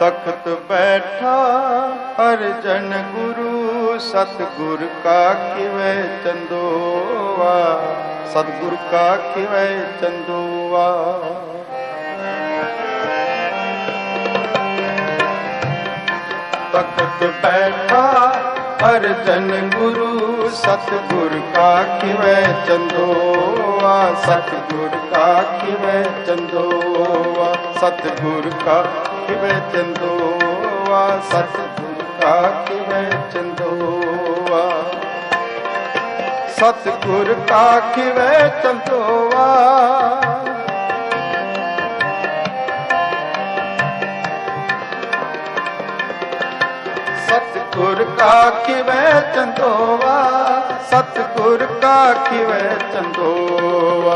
ਤਖਤ ਬੈਠਾ ਅਰਜਨ ਗੁਰੂ ਸਤਿਗੁਰ ਕਾ ਕਿਵੇ ਚੰਦੋਵਾ ਸਤਿਗੁਰ ਕਾ ਕਿਵੇ ਚੰਦੋਵਾ ਤਖਤ ਬੈਠਾ ਅਰਜਨ ਗੁਰੂ ਸਤਿਗੁਰ ਕਾ ਕਿਵੇਂ ਚੰਦੋਵਾ ਸਤਿਗੁਰ ਕਾ ਕਿਵੇਂ ਚੰਦੋਵਾ ਸਤਿਗੁਰ ਕਾ ਕਿਵੇਂ ਚੰਦੋਆ? ਸਤਿਗੁਰ ਕਾ ਕਿਵੇਂ ਚੰਦੋਵਾ ਸਤਿਗੁਰ ਕਾ ਕਿਵੇਂ ਚੰਦੋਵਾ ਕਾ ਕਿਵੇਂ ਚੰਦੋਵਾ, ਸਤਿਗੁਰ ਕਾ ਕਿਵੇਂ ਚੰਦੋਵਾ।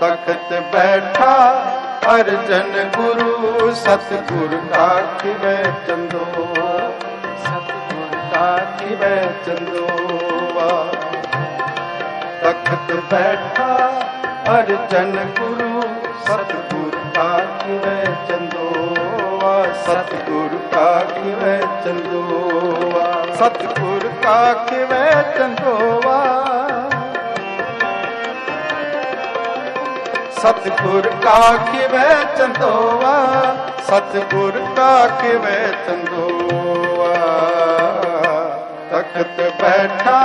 ਤਖਤ ਬੈਠਾ ਅਰਜਨ ਗੁਰੂ, ਸਤਿਗੁਰ ਕਾ ਕਿਵੇਂ ਚੰਦੋਵਾ, ਸਤਿਗੁਰ ਕਾ ਕਿਵੇਂ ਚੰਦੋਵਾ। ਤਖਤ ਬੈਠਾ ਅਰਜਨ ਗੁਰੂ, ਸਤਿਗੁਰ ਸਤਿਗੁਰ ਕਾ ਕਿਵੇਂ ਚੰਦੋਵਾ ਸਤਿਗੁਰ ਕਾ ਕਿਵੇਂ ਚੰਦੋਵਾ ਸਤਿਗੁਰ ਕਾ ਕਿਵੇਂ ਚੰਦੋਵਾ ਸਤਿਗੁਰ ਕਾ ਕਿਵੇਂ ਚੰਦੋਵਾ ਤਖਤ ਬੈਠਾ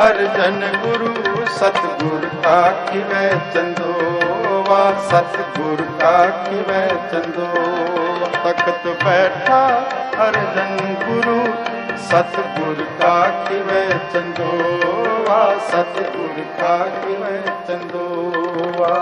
ਅਰਜਨ ਗੁਰੂ, ਸਤਿਗੁਰ ਕਾ ਕਿਵੇਂ ਚੰਦੋਵਾ ਸਤਿਗੁਰ ਕਾ ਕਿਵੇਂ ਚੰਦੋਵਾ ਤਖਤ ਬੈਠਾ ਅਰਜਨ ਗੁਰੂ, ਸਤਿਗੁਰ ਕਾ ਕਿਵੇਂ ਚੰਦੋਵਾ ਸਤਿਗੁਰ ਕਾ ਕਿਵੇਂ ਚੰਦੋਵਾ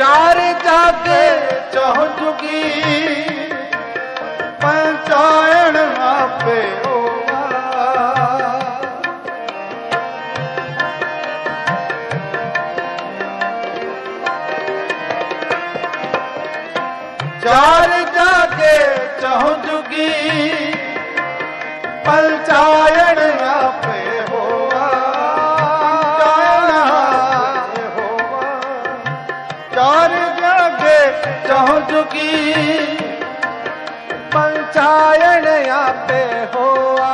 ਚਾਰ ਜਾਗੇ ਚਹੁ ਜੁਗੀ ਪੰਚਾਇਣ ਆਪੇ ਹੋਵਾ ਚਾਰ ਜਾਗੇ ਚਹੁ ਜੁਗੀ ਪੰਚਾਇਣ ਚਹੁ ਜੁਗੀ ਪੰਚਾਇਣ ਆਪੇ ਹੋਆ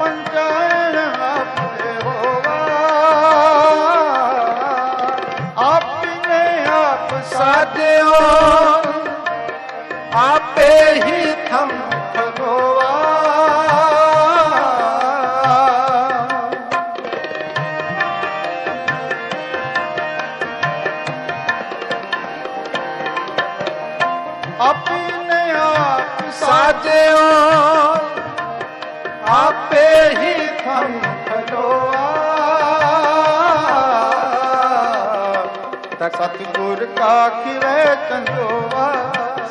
ਪੰਚਾਇਣ ਆਪੇ ਹੋਵਾ ਆਪਨੇ ਆਪ ਸਾਜਿਓ ਆਪੇ ਹੀ ਥਮ ਸਤਿਗੁਰ ਕਾ ਕਿਵੇਂ ਚੰਦੋਵਾ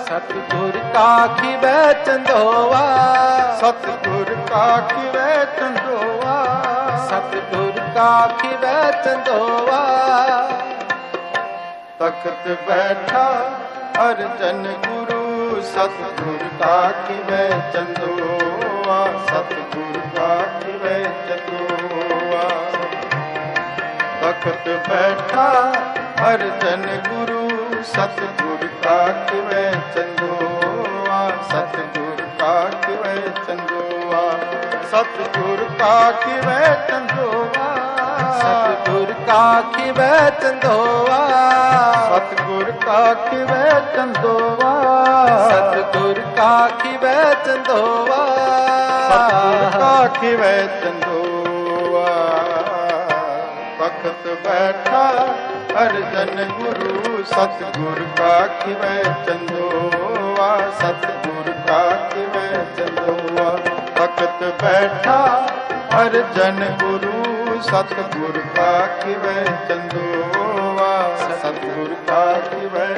ਸਤਿਗੁਰ ਕਾ ਖਿਵੈ ਚੰਦੋਵਾ ਸਤਿਗੁਰ ਕਾ ਕਿਵੇਂ ਚੰਦੋਵਾ ਸਤਿਗੁਰ ਕਾ ਖਿਵੈ ਚੰਦੋਵਾ ਤਖਤ ਬੈਠਾ ਅਰਜਨ ਗੁਰੂ ਸਤਿਗੁਰ ਕਾ ਕਿਵੇਂ ਚੰਦੋਵਾ ਸਤਿਗੁਰ ਕਾ ਕਿਵੇਂ ਚੰਦੋਵਾ ਤਖਤ ਬੈਠਾ ਅਰਜਨ ਗੁਰੂ ਸਤਿਗੁਰ ਕਾ ਕਿਵੇਂ ਚੰਦੋਆ, ਸਤਿਗੁਰ ਕਾ ਕਿਵੇਂ ਚੰਦੋਵਾ ਸਤਿਗੁਰ ਕਾ ਕਿਵੇਂ ਚੰਦੋਵਾ ਸਤਿਗੁਰ ਕਾ ਖਿਵੈ ਚੰਦੋਵਾ ਸਤਿਗੁਰ ਕਾ ਕਿਵੇਂ ਚੰਦੋਵਾ ਸਤਿਗੁਰ ਕਾ ਖਿਵੈ ਚੰਦੋਵਾ ਸਤਿਗੁਰ ਕਾ ਕਿਵੇਂ ਚੰਦੋਵਾ ਤਖਤ ਬੈਠਾ ਅਰਜਨ ਗੁਰੂ ਸਤਿਗੁਰ ਕਾ ਕਿਵੇਂ ਚੰਦੋਵਾ ਸਤਿਗੁਰ ਕਾ ਕਿਵੇਂ ਚੰਦੋਵਾ ਤਖਤ ਬੈਠਾ ਅਰਜਨ ਗੁਰੂ ਸਤਿਗੁਰ ਕਾ ਕਿਵੇਂ ਚੰਦੋਵਾ ਸਤਿਗੁਰ ਕਾ ਕਿਵੇਂ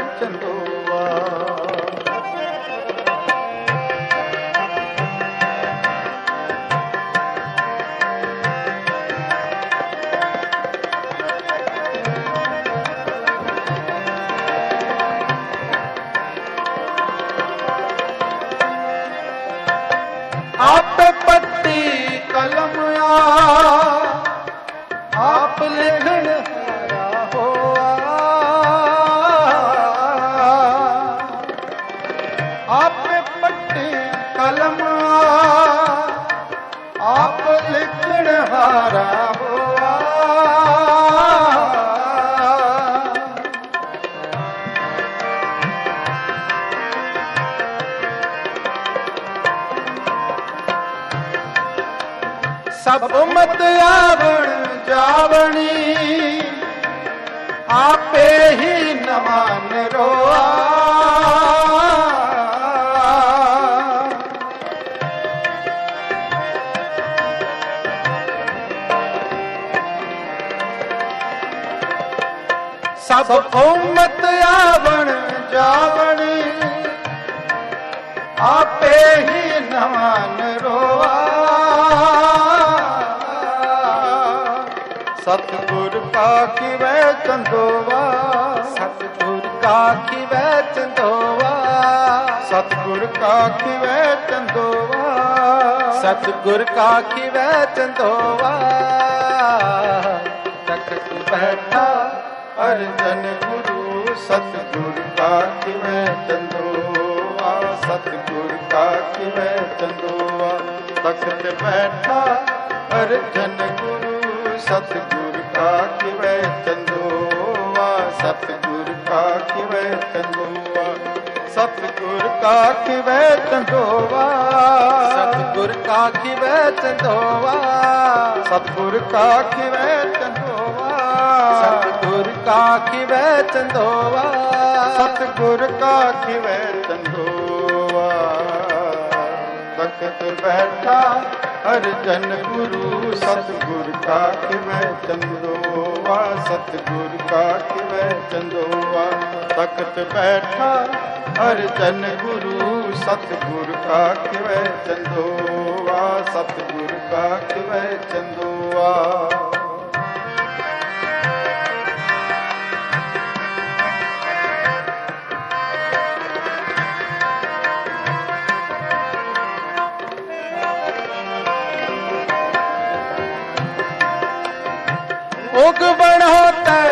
ਆਪ ਪੱਤੀ ਕਲਮ ਆ। ਚੰਦੋਵਾ ਜਾਵਣੀ ਆਪੇ ਹੀ ਨਵਾਨ ਰੋਆ ਸਭ ਉਮਤ ਆਵਣ ਜਾਵਣੀ ਆਪੇ ਹੀ ਨਵਾਨ ਰੋਆ ਸਤਿਗੁਰ ਕਾ ਕਿਵੈ ਚੰਦੋਵਾ? ਸਤਿਗੁਰ ਕਾ ਖਿਵੈ ਚੰਦੋਵਾ? ਸਤਿਗੁਰ ਕਾ ਕਿਵੈ ਚੰਦੋਵਾ? ਸਤਿਗੁਰ ਕਾ ਖਿਵੈ ਚੰਦੋਵਾ? ਤਖਤ ਬੈਠਾ ਅਰਜਨ ਗੁਰੂ ਸਤਿਗੁਰ ਕਾ ਕਿਵੈ ਚੰਦੋਵਾ? ਸਤਿਗੁਰ ਕਾ ਕਿਵੈ ਚੰਦੋਵਾ? ਤਖਤ ਬੈਠਾ ਅਰਜਨ ਗੁਰੂ ਸਤਿਗੁਰ ਕਾ ਕਿਵੈ ਚੰਦੋਵਾ ਸਤਿਗੁਰ ਕਾ ਕਿਵੈ ਚੰਦੋਵਾ ਸਤਿਗੁਰ ਕਾ ਕਿਵੈ ਚੰਦੋਵਾ ਸਤਿਗੁਰ ਕਾ ਖਿਵੈ ਚੰਦੋਵਾ ਸਤਿਗੁਰ ਕਾ ਕਿਵੈ ਚੰਦੋਵਾ ਸਤਿਗੁਰ ਕਾ ਖਿਵੈ ਚੰਦੋਵਾ ਸਤਿਗੁਰ ਕਾ ਕਿਵੈ ਚੰਦੋਵਾ ਤਖਤ ਬੈਠਾ ਅਰਜਨ ਗੁਰੂ ਸਤਿਗੁਰ ਕਾ ਕਿਵੈ ਚੰਦੋਆ, ਸਤਿਗੁਰ ਕਾ ਕਿਵੈ ਚੰਦੋਆ। ਤਖਤ ਬੈਠਾ ਅਰਜਨ ਗੁਰੂ ਸਤਿਗੁਰ ਕਾ ਕਿਵੈ ਚੰਦੋਆ, ਸਤਿਗੁਰ ਕਾ ਕਿਵੈ ਚੰਦੋਆ। ਉਗ ਬਣੋ ਤੈ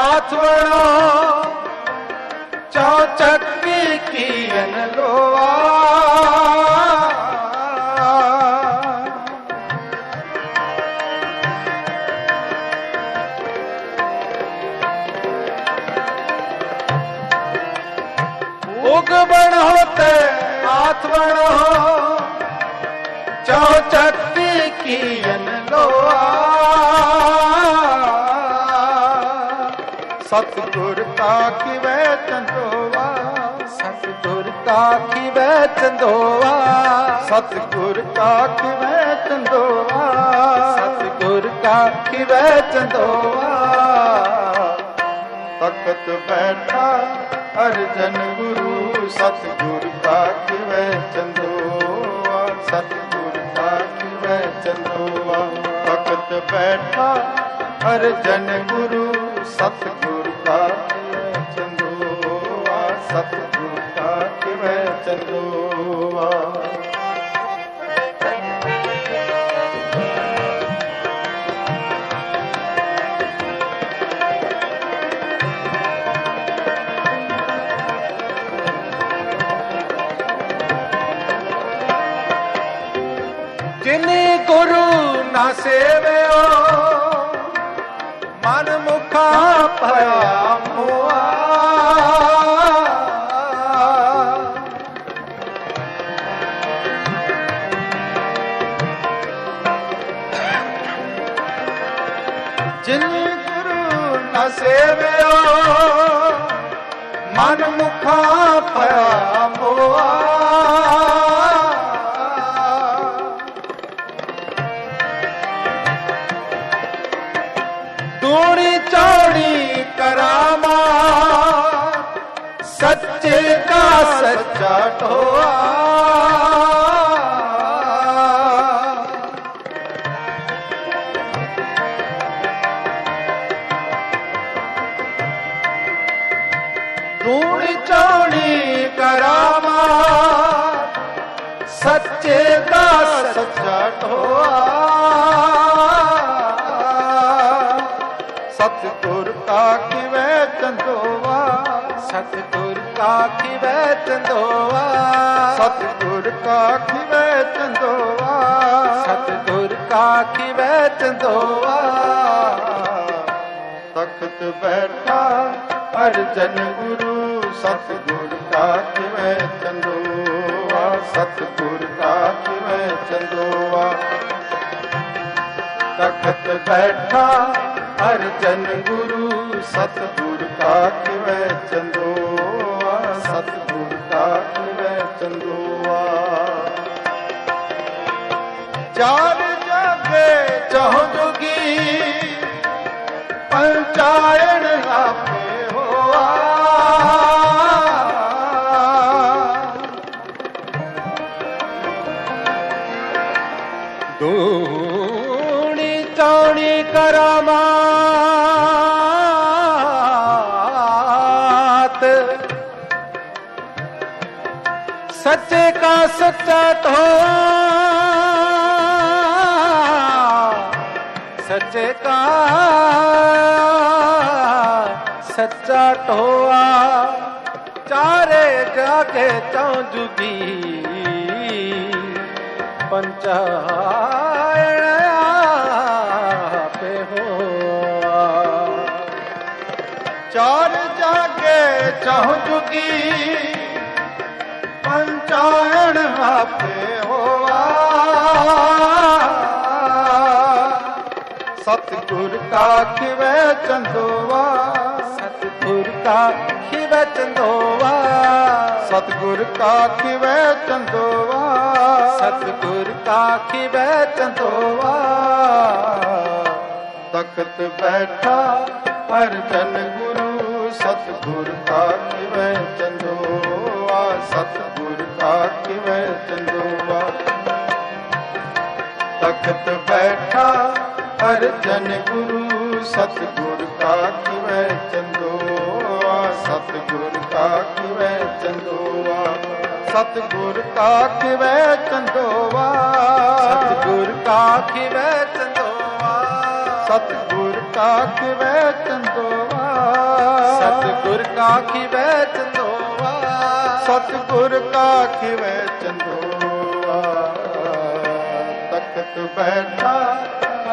ਆਥ ਬਣੋ। ਚੌ ਚੱਕੀ ਕੀਨ ਲੋਆ ਉਗ ਬਣੋ ਤੈ ਆਥ ਬਣੋ। ਚੌ ਚੱਕੀ ਕੀਨ ਲੋਆ ਸਤਿਗੁਰ ਕਾ ਕਿਵੈ ਚੰਦੋਵਾ ਸਤਿਗੁਰ ਕਾ ਖਿਵੈ ਚੰਦੋਵਾ ਸਤਿਗੁਰ ਕਾ ਕਿਵੈ ਚੰਦੋਵਾ ਸਤਿਗੁਰ ਕਾ ਖਿਵੈ ਚੰਦੋਵਾ ਤਖਤ ਬੈਠਾ ਅਰਜਨ ਗੁਰੂ ਸਤਿਗੁਰ ਕਾ ਕਿਵੈ ਚੰਦੋਵਾ ਸਤਿਗੁਰ ਕਾ ਕਿਵੈ ਚੰਦੋਵਾ ਤਖਤ ਬੈਠਾ ਅਰਜਨ ਗੁਰੂ ਸਤਿਗੁਰ Sarah. ਜਿਨ ਗੁਰੂ ਨ ਸੇਵਿਓ, ਮਨ ਮੁਖਾ ਭਇਆ ਮੋਆ ਦੂਣੀ ਚੌੜੀ ਕਰਾਮਾ ਸੱਚੇ ਕਾ ਸੱਚਾ ਢੋਆ। ਸਤਿਗੁਰ ਕਾ ਕਿਵੈ ਚੰਦੋਵਾ ਸਤਿਗੁਰ ਕਾ ਖਿਵੈ ਚੰਦੋਵਾ ਸਤਿਗੁਰ ਕਾ ਕਿਵੈ ਚੰਦੋਵਾ ਸਤਿਗੁਰ ਕਾ ਖਿਵੈ ਚੰਦੋਵਾ ਤਖਤ ਬੈਠਾ ਅਰਜਨ ਗੁਰੂ ਸਤਿਗੁਰ ਕਾ ਕਿਵੈ ਚੰਦੋਵਾ ਸਤਿਗੁਰ ਕਾ ਕਿਵੈ ਚੰਦੋਵਾ ਤਖਤ ਬੈਠਾ ਹਰ ਅਰਜਨ ਗੁਰੂ ਸਤਿਗੁਰ ਕਾ ਕਿਵੇਂ ਚੰਦੋਆ ਸਤਿਗੁਰ ਕਾ ਕਿਵੇਂ ਚੰਦੋਆ। ਚਾਰ ਚੌਣੀ ਕਰਾਮਾਤ। ਸੱਚੇ ਕਾ ਸੱਚਾ ਧੋ ਸੱਚੇ ਕਾ ਸੱਚਾ ਢੋਆ ਚਾਰੇ ਕੇ ਚੌਂ ਜੁਗੀ। ਪੰਚਾਇਣ ਚਹੁ ਜੁਗੀ ਪੰਚਾਇਣ ਆਪੇ ਹੋਆ। ਸਤਿਗੁਰ ਕਾ ਕਿਵੇਂ ਚੰਦੋਆ। ਸਤਿਗੁਰ ਕਾ ਖਿਵੈ ਚੰਦੋਵਾ ਸਤਿਗੁਰ ਕਾ ਕਿਵੇਂ ਚੰਦੋਆ। ਸਤਿਗੁਰ ਕਾ ਖਿਵੈ ਚੰਦੋਵਾ ਤਖਤ ਬੈਠਾ ਅਰਜਨ ਗੁਰੂ ਸਤਿਗੁਰ ਕਾ ਕਿਵੇਂ ਚੰਦੋਆ, ਸਤਿਗੁਰ ਕਾ ਕਿਵੇਂ ਚੰਦੋਆ। ਤਖਤ ਬੈਠਾ ਅਰਜਨ ਗੁਰੂ, ਸਤਿਗੁਰ ਕਾ ਕਿਵੇਂ ਚੰਦੋਆ, ਸਤਿਗੁਰ ਕਾ ਕਿਵੇਂ ਚੰਦੋਆ। ਸਤਿਗੁਰ ਕਾ ਕਿਵੇਂ ਚੰਦੋਆ, ਸਤਿਗੁਰ ਕਾ ਖਿਵੈ ਚੰਦੋਵਾ ਸਤਿਗੁਰ ਕਾ ਕਿਵੇਂ ਚੰਦੋਆ। ਸਤਿਗੁਰ ਕਾ ਖਿਵੈ ਚੰਦੋਵਾ ਸਤਿਗੁਰ ਕਾ ਕਿਵੇਂ ਚੰਦੋਆ ਤਖਤ ਬੈਠਾ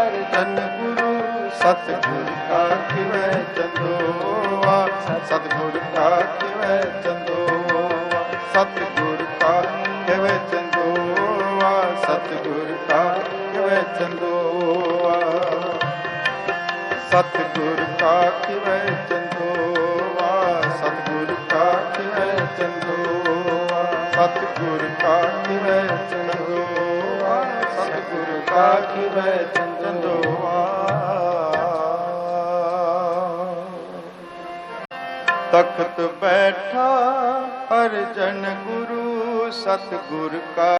ਅਰਜਨ ਗੁਰੂ। ਸਤਿਗੁਰ ਕਾ ਕਿਵੇਂ ਚੰਦੋਆ ਸਤਿਗੁਰ ਕਾ ਕਿਵੇਂ ਚੰਦੋਆ ਸਤਿਗੁਰ ਕਾ ਕਿਵੇਂ ਚੰਦੋਆ ਸਤਿਗੁਰ ਕਾ ਕਿਵੇਂ ਚੰਦੋਆ ਸਤਿਗੁਰ ਕਾ ਕਿਵੇਂ ਤਖਤ ਬੈਠਾ ਹਰ ਜਨ ਗੁਰੂ ਸਤਗੁਰ ਕਾ।